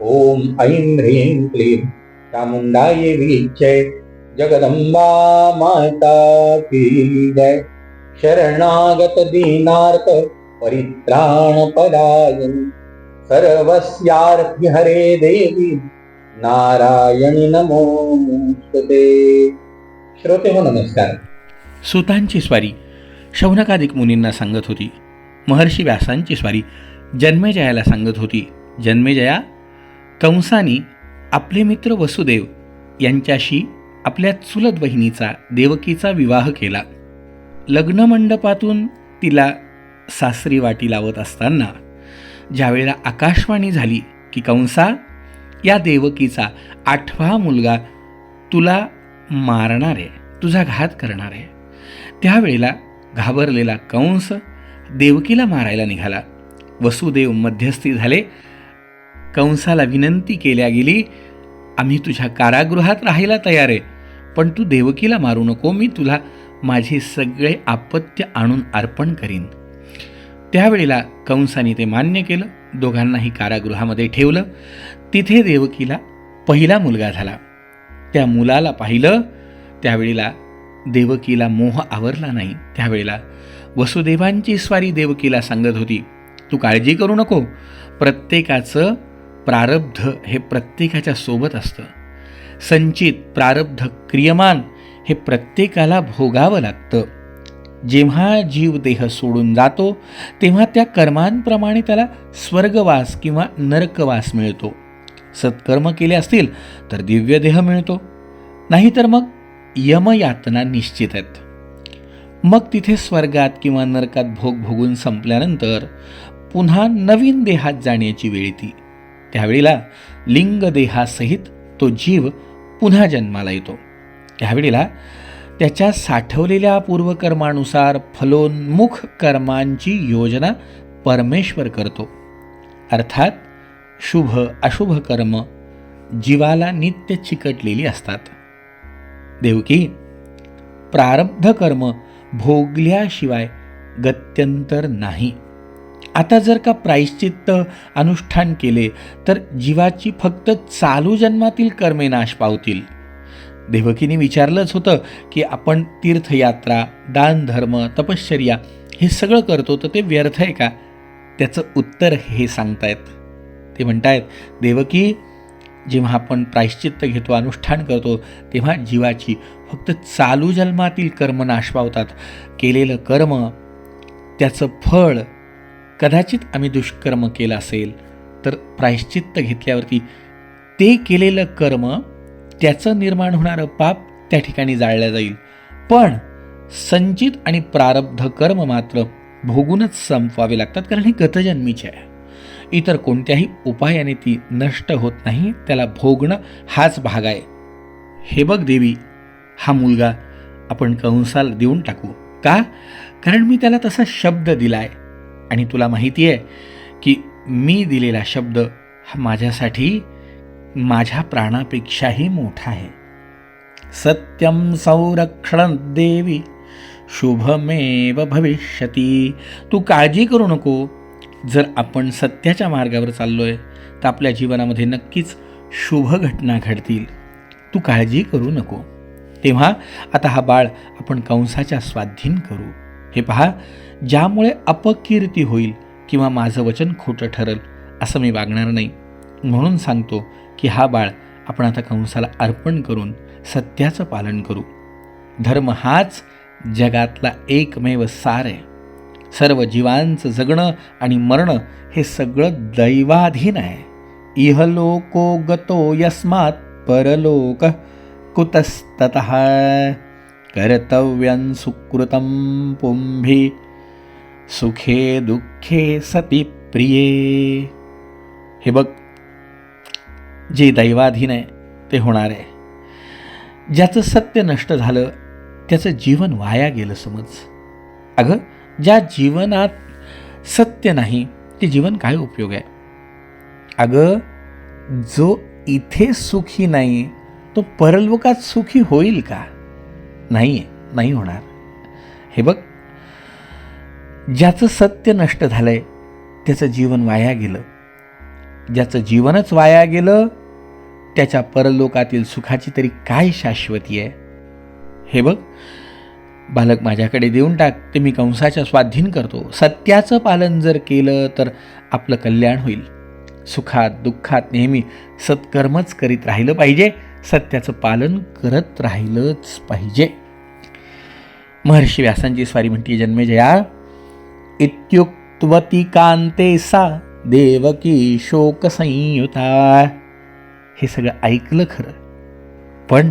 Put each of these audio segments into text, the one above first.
ॐ ऐं ह्रीं क्लीं चामुंडाय वीक्षे जगदंबा माता की जय। शरणागत दीनार्थ परित्राण पदायन हरे देवी नारायणी नमोस्तुते श्रोते हो नमस्कार। सुतांची स्वारी शौनकादिक मुनींना सांगत होती महर्षी व्यासांची स्वारी जन्मेजयाला सांगत होती जन्मेजया कंसाने आपले मित्र वसुदेव यांच्याशी आपल्या चुलत बहिणीचा देवकीचा विवाह केला. लग्नमंडपातून तिला सासरी वाटी लावत असताना ज्यावेळेला आकाशवाणी झाली की कंसा या देवकीचा आठवा मुलगा तुला मारणार आहे तुझा घात करणार आहे. त्यावेळेला घाबरलेला कंस देवकीला मारायला निघाला. वसुदेव मध्यस्थी झाले कंसाला विनंती केल्या गेली आम्ही तुझ्या कारागृहात राहायला तयार आहे पण तू देवकीला मारू नको मी तुला माझे सगळे आपत्य आणून अर्पण करीन. त्यावेळेला कंसाने ते मान्य केलं दोघांनाही कारागृहामध्ये ठेवलं. तिथे देवकीला पहिला मुलगा झाला. त्या मुलाला पाहिलं त्यावेळेला देवकीला मोह आवरला नाही. त्यावेळेला वसुदेवांची स्वारी देवकीला सांगत होती तू काळजी करू नको प्रत्येकाचं प्रारब्ध हे प्रत्येकाच्या सोबत असतं. संचित प्रारब्ध क्रियमान हे प्रत्येकाला भोगावं लागतं. जेव्हा जीव देह सोडून जातो तेव्हा त्या कर्मांप्रमाणे त्याला स्वर्गवास किंवा नरकवास मिळतो. सत्कर्म केले असतील तर दिव्य देह मिळतो. नाहीतर मग यमयातना निश्चित आहेत. मग तिथे स्वर्गात किंवा नरकात भोग भोगून संपल्यानंतर पुन्हा नवीन देहात जाण्याची वेळ ती त्यावेळीला लिंगदेहासहित तो जीव पुन्हा जन्माला येतो. त्यावेळेला त्याच्या साठवलेल्या पूर्वकर्मानुसार फलोन्मुख कर्मांची योजना परमेश्वर करतो. अर्थात शुभ अशुभ कर्म जीवाला नित्य चिकटलेली असतात. देवकी प्रारब्ध कर्म भोगल्याशिवाय गत्यंतर नाही. आता जर का प्रायश्चित्त अनुष्ठान केले तर जीवाची फक्त चालू जन्मातील कर्मे नाश पावतील. देवकीने विचारलंच होतं की आपण तीर्थयात्रा दान धर्म तपश्चर्या हे सगळं करतो तर ते व्यर्थ आहे का? त्याचं उत्तर हे सांगतायत. ते म्हणतायत देवकी जेव्हा आपण प्रायश्चित्त घेतो अनुष्ठान करतो तेव्हा जीवाची फक्त चालू जन्मातील कर्म नाश पावतात. केलेलं कर्म त्याचं फळ कदाचित आम्ही दुष्कर्म केलं असेल तर प्रायश्चित्त घेतल्यावरती ते केलेलं कर्म त्याचं निर्माण होणारं पाप त्या ठिकाणी जाळलं जाईल. पण संचित आणि प्रारब्ध कर्म मात्र भोगूनच संपवावे लागतात कारण हे गतजन्मीचे आहे. इतर कोणत्याही उपायाने ती नष्ट होत नाही त्याला भोगणं हाच भाग आहे. हे बघ देवी हा मुलगा आपण कंसाल देऊन टाकू. का? कारण मी त्याला तसा शब्द दिलाय. आणि तुला माहिती आहे की मी दिलेला शब्द हा माझ्यासाठी माझ्या प्राणापेक्षाही मोठा आहे. सत्यम संरक्षण देवी शुभमेव भविष्यती. तू काळजी करू नको. जर आपण सत्याच्या मार्गावर चाललो आहे तर आपल्या जीवनामध्ये नक्कीच शुभ घटना घडतील. तू काळजी करू नको. तेव्हा आता हा बाळ आपण कंसाच्या स्वाधीन करू. हे पहा ज्यामुळे अपकीर्ती होईल किंवा माझं वचन खोटं ठरल असं मी वागणार नाही. म्हणून सांगतो की हा बाळ आपण आता कंसाला अर्पण करून सत्याचं पालन करू. धर्म हाच जगातला एकमेव सार आहे. सर्व जीवांचं जगणं आणि मरणं हे सगळं दैवाधीन आहे. इहलोको गतो यस्मात परलोक कुतस्तत। कर्तव्यं सुकृतं पुंभी। सुखे दुःखे सती प्रिये। हे बघ जे दैवाधीन आहे ते होणार आहे. ज्याचं सत्य नष्ट झालं त्याचं जीवन वाया गेलं समज. अगं ज्या जीवनात सत्य नाही ते जीवन काय उपयोग आहे? अगं जो इथे सुखी नाही तो परलोकात सुखी होईल का? नाही नाही होणार. हे बघ ज्याचं सत्य नष्ट झालंय त्याचं जीवन वाया गेलं. ज्याचं जीवनच वाया गेलं त्याच्या परलोकातील सुखाची तरी काय शाश्वती आहे? हे बघ बालक माझ्याकडे देऊन टाक ते मी कंसाच्या स्वाधीन करतो. सत्याचं पालन जर केलं तर आपलं कल्याण होईल. सुखात दुःखात नेहमी सत्कर्मच करीत राहिलं पाहिजे. सत्याचं पालन करत राहिलंच पाहिजे. महर्षी व्यासांची स्वारी म्हणते जन्मेजया इत्युक्तवती कांते सा देवकी शोक संयुता हे सगळं ऐकलं खरं. पण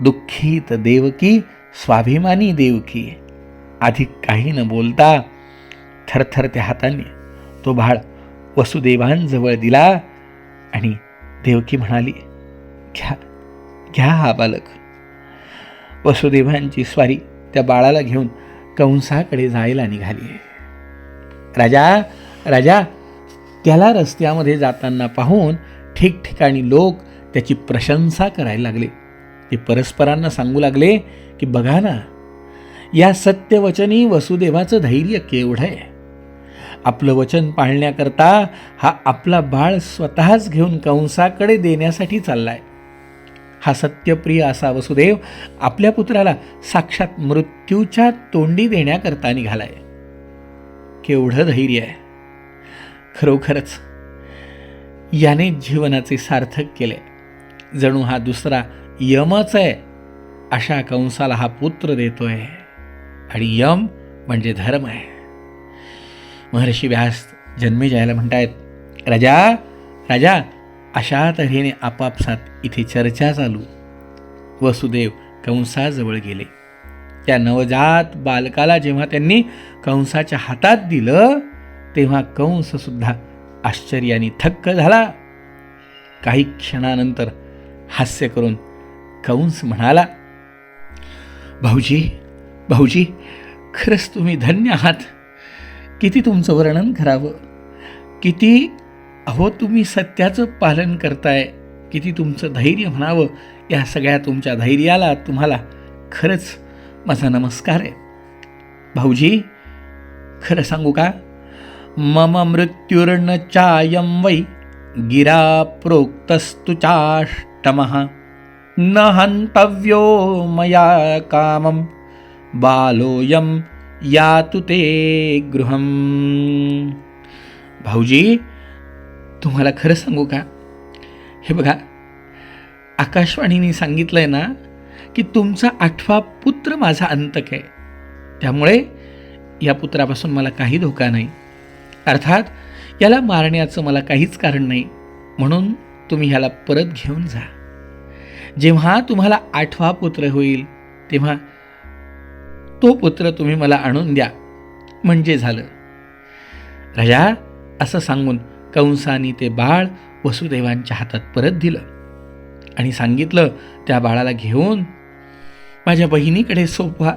दुःखीत देवकी स्वाभिमानी देवकी अधिक काही न बोलता थरथरत्या हाताने तो बाळ वसुदेवांजवळ दिला आणि देवकी म्हणाली घ्या घ्या हा बालक. वसुदेवांची स्वारी त्या बाळाला घेऊन कंसाकडे जायला निघाली राजा राजा त्याला रस्त्यामध्ये जाताना पाहून ठिकठिकाणी लोक त्याची प्रशंसा करायला लागले. ते परस्परांना सांगू लागले की बघा ना या सत्यवचनी वसुदेवाचं धैर्य केवढं आहे. आपलं वचन पाळण्याकरता हा आपला बाळ स्वतःच घेऊन कंसाकडे देण्यासाठी चाललाय. हा सत्यप्रिय असा वसुदेव आपल्या पुत्राला साक्षात मृत्यूच्या तोंडी देण्याकरता निघालाय. केवढं धैर्य आहे. खरोखरच याने जीवनाचे सार्थक केले. जणू हा दुसरा यमच आहे अशा कंसाला हा पुत्र देतोय. आणि यम म्हणजे धर्म आहे. महर्षी व्यास जन्मेजयाला म्हणतायत राजा राजा अशा तऱ्हेने आपापसात इथे चर्चा चालू. वसुदेव कंसाजवळ गेले. त्या नवजात बालकाला जेव्हा त्यांनी कंसाच्या हातात दिलं तेव्हा कंससुद्धा आश्चर्याने थक्क झाला. काही क्षणानंतर हास्य करून कंस म्हणाला भाऊजी भाऊजी खरंच तुम्ही धन्य आहात. किती तुमचं वर्णन करावं? किती अहो तुम्ही सत्याचं पालन करताय. किती तुमचं धैर्य म्हणावं या सगळ्या तुमच्या धैर्याला तुम्हाला खरंच माझा नमस्कार आहे. भाऊजी खरं सांगू का? मम मृत्युर्ण चायं वै गिरा प्रोक्तस्तु चाष्टमः। न हन्तव्यो मया कामं बालोऽयं यातु ते गृहम। भाऊजी तुम्हाला खरं सांगू का? हे बघा आकाशवाणीने सांगितलं आहे ना की तुमचा आठवा पुत्र माझा अंतक आहे. त्यामुळे या पुत्रापासून मला काही धोका नाही. अर्थात याला मारण्याचं मला काहीच कारण नाही. म्हणून तुम्ही ह्याला परत घेऊन जा. जेव्हा तुम्हाला आठवा पुत्र होईल तेव्हा तो पुत्र तुम्ही मला आणून द्या. म्हणजे झालं. राजा असं सांगून कंसाने ते बाळ वसुदेवांच्या हातात परत दिलं आणि सांगितलं त्या बाळाला घेऊन माझ्या बहिणीकडे सोपवा.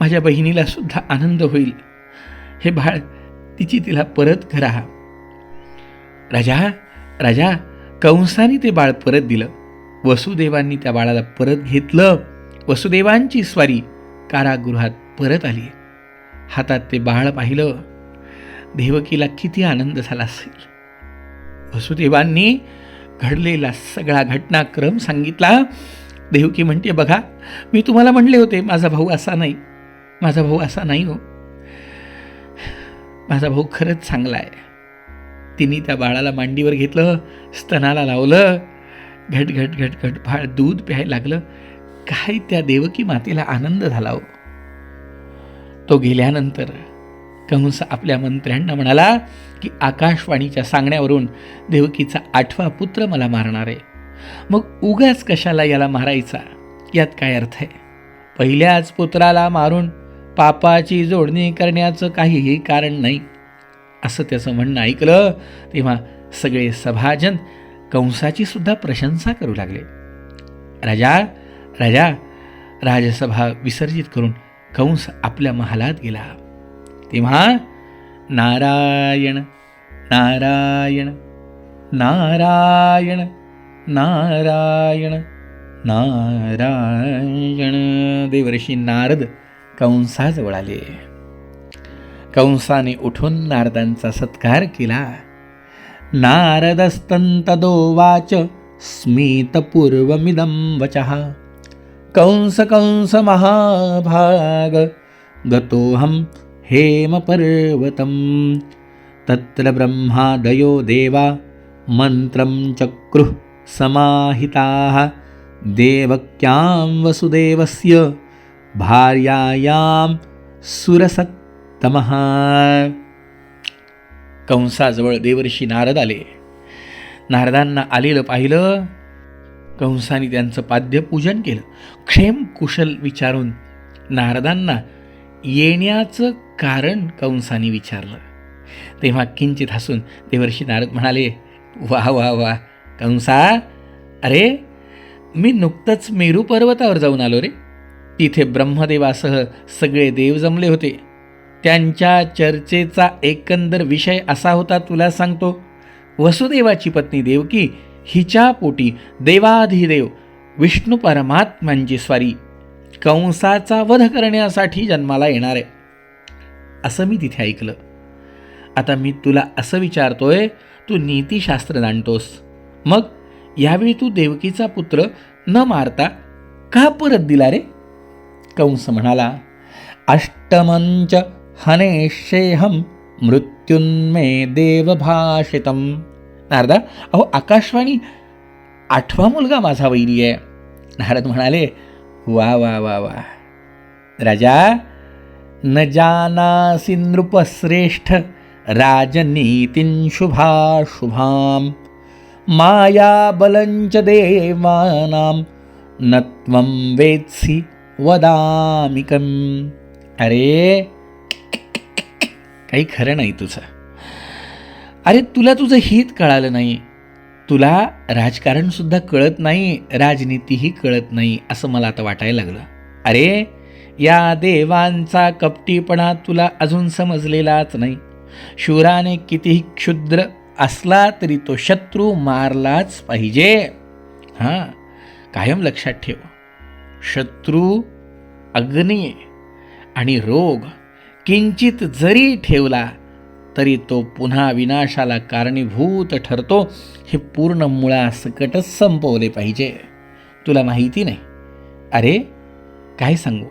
माझ्या बहिणीला सुद्धा आनंद होईल. हे बाळ तिची तिला परत करा. राजा राजा कंसाने ते बाळ परत दिलं. वसुदेवांनी त्या बाळाला परत घेतलं. वसुदेवांची स्वारी कारागृहात परत आली. हातात ते बाळ पाहिलं. देवकीला किती आनंद झाला असेल. वसुदेवांनी घडलेला सगळा घटनाक्रम सांगितला. देवकी म्हणते बघा मी तुम्हाला म्हणले होते माझा भाऊ असा नाही माझा भाऊ असा नाही हो. माझा भाऊ खरंच चांगला आहे. तिने त्या बाळाला मांडीवर घेतलं स्तनाला लावलं घट घट घट घट फाळ दूध प्यायला लागलं. काय त्या देवकी मातेला आनंद झाला हो. तो गेल्यानंतर कंस आपल्या मंत्र्यांना म्हणाला की आकाशवाणीच्या सांगण्यावरून देवकीचा आठवा पुत्र मला मारणार आहे. मग उगाच कशाला याला मारायचा? यात काय अर्थ आहे? पहिल्याच पुत्राला मारून पापाची जोडणी करण्याचं काहीही कारण नाही. असं त्याचं म्हणणं ऐकलं तेव्हा सगळे सभाजन कंसाची सुद्धा प्रशंसा करू लागले. राजा राजा राजसभा विसर्जित करून कंस आपल्या महालात गेला. तेव्हा नारायण नारायण नारायण नारायण नारायण. देवर्षी नारद कंसाजवळ आले. कंसाने उठून नारदांचा सत्कार केला. नारदस्तंतदोवाच स्मितपूर्वमिदं वचः। कंस कंस महाभाग गतोऽहं हेमपर्वतं तत्र ब्रह्मादयो देवा मन्त्रं चक्रुः समाहिताः। देवक्यां वसुदेवस्य भार्यायां सुरसत्तमः। कंसाजवळ देवर्षी नारद आले। नारदांना आलेलं पाहिलं। कंसाने त्यांचं पाद्यपूजन केलं। क्षेम कुशल विचारून नारदांना येण्याचं कारण कंसाने विचारलं. तेव्हा किंचित हसून देवर्षी नारद म्हणाले वा वा वा कंसा! अरे मी नुकतंच मेरू पर्वतावर जाऊन आलो रे. तिथे ब्रह्मदेवासह सगळे देव जमले होते. त्यांच्या चर्चेचा एकंदर विषय असा होता तुला सांगतो. वसुदेवाची पत्नी देवकी हिच्या पोटी देवाधिदेव विष्णू परमात्म्यांची स्वारी. कंसाचा वध करण्यासाठी जन्माला येणार. आहे असं मी तिथे ऐकलं. आता मी तुला असं विचारतोय तू नीतिशास्त्र जाणतोस. मग यावेळी तू देवकीचा पुत्र न मारता का परत दिला रे? कंस म्हणाला अष्टमंच हनेशेहम मृत्युन्मे देवभाषितम. नारदा अहो आकाशवाणी आठवा मुलगा माझा वैरी आहे. नारद म्हणाले वा वा वा वा. राजा न जानासि नृपश्रेष्ठ राजनीतीं शुभाशुभां मायाबलञ्च देवानां न त्वं वेत्सि वदामिकम्। अरे काही खरं नाही तुझं। अरे तुला तुझं हित कळालं नाही। तुला राजकारणसुद्धा कळत नाही राजनीतीही कळत नाही असं मला आता वाटायला लागलं। अरे या देवांचा कपटीपणा तुला अजून समजलेलाच नाही. शूराने कितीही क्षुद्र असला तरी तो शत्रू मारलाच पाहिजे. हां कायम लक्षात ठेव. शत्रू अग्नी आणि रोग किंचित जरी ठेवला तरी तो पुन्हा विनाशाला कारणीभूत ठरतो. हे पूर्ण मुळासकटच संपवले पाहिजे. तुला माहिती नाही. अरे काय सांगू?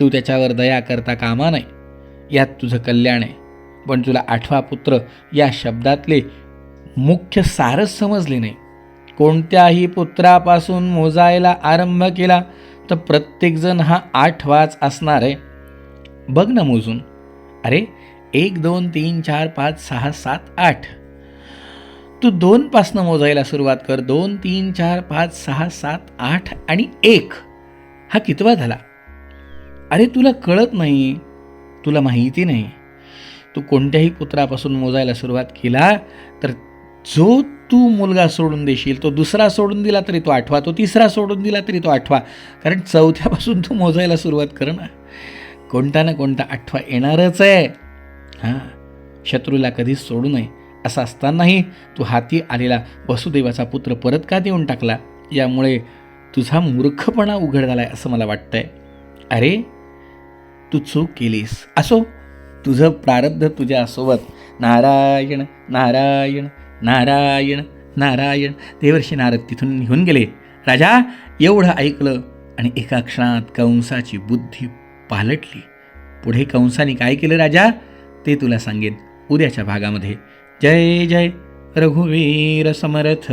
तू त्याच्यावर दया करता कामा नाही यात तुझं कल्याण आहे. पण तुला आठवा पुत्र या शब्दातले मुख्य सारच समजले नाही. कोणत्याही पुत्रापासून मोजायला आरंभ केला तर प्रत्येकजण हा आठवाच असणार आहे. बघ ना मोजून. अरे एक दोन तीन चार पाच सहा सात आठ. तू दोनपासनं मोजायला सुरुवात कर. दोन तीन चार पाच सहा सात आठ आणि एक. हा कितवा झाला? अरे तुला कळत नाही तुला माहिती नाही. तू कोणत्याही पुत्रापासून मोजायला सुरुवात केला तर जो तू मुलगा सोडून देशील तो दुसरा सोडून दिला तरी तो आठवा तो तिसरा सोडून दिला तरी तो आठवा. कारण चौथ्यापासून तू मोजायला सुरुवात कर ना. कोणता ना कोणता आठवा येणारच आहे. हां शत्रूला कधीच सोडू नये असं असतानाही तू हाती आलेला वसुदेवाचा पुत्र परत का देऊन टाकला? यामुळे तुझा मूर्खपणा उघड झाला आहे असं मला वाटतंय. अरे तू चूक केलीस. असो तुझं प्रारब्ध तुझ्यासोबत. नारायण नारायण नारायण नारायण. देवर्षी नारद तिथून निघून गेले. राजा एवढं ऐकलं आणि एका क्षणात कंसाची बुद्धी पालटली. पुढे कंसाने काय केलं राजा? ते तुला सांगेन उद्याच्या भागामध्ये. जय जय. रघुवीर समर्थ.